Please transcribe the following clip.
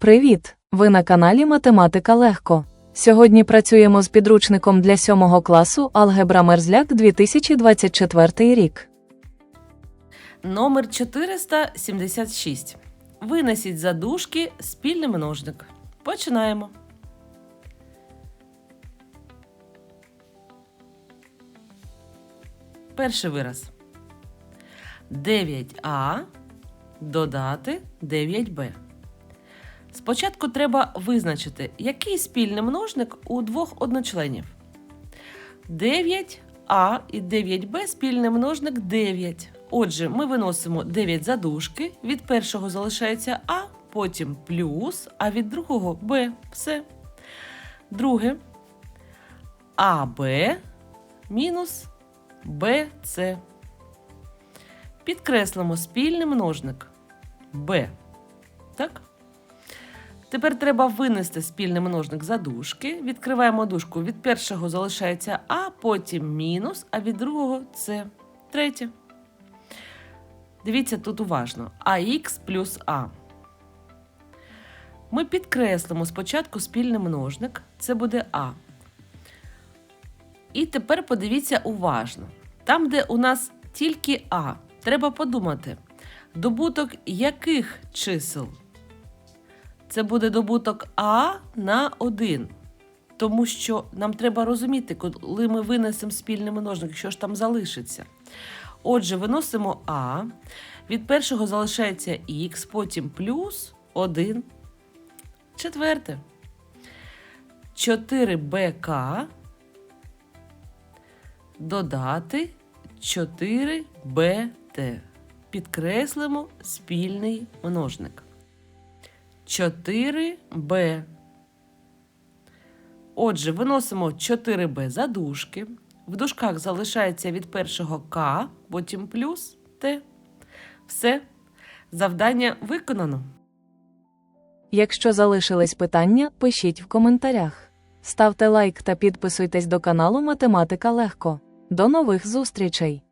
Привіт! Ви на каналі Математика Легко. Сьогодні працюємо з підручником для 7 класу Алгебра Мерзляк 2024 рік. Номер 476. Винесіть за дужки спільний множник. Починаємо. Перший вираз. 9а додати 9b. Спочатку треба визначити, який спільний множник у двох одночленів. 9а і 9b спільний множник 9. Отже, ми виносимо 9 за дужки, від першого залишається А, потім плюс, а від другого Б. Все. Друге. АБ мінус БЦ. Підкреслимо спільний множник Б. Так? Тепер треба винести спільний множник за дужки. Відкриваємо дужку. Від першого залишається А, потім мінус, а від другого С. Третє. Дивіться тут уважно. АХ плюс А. Ми підкреслимо спочатку спільний множник. Це буде А. І тепер подивіться уважно. Там, де у нас тільки А, треба подумати, добуток яких чисел? Це буде добуток А на 1. Тому що нам треба розуміти, коли ми винесемо спільний множник, що ж там залишиться. Отже, виносимо А. Від першого залишається Х, потім плюс 1. Четверте. 4БК додати 4БТ. Підкреслимо спільний множник. 4b. Отже, виносимо 4b за дужки. В дужках залишається від першого К, потім плюс Т. Все. Завдання виконано. Якщо залишились питання, пишіть в коментарях. Ставте лайк та підписуйтесь до каналу Математика Легко. До нових зустрічей!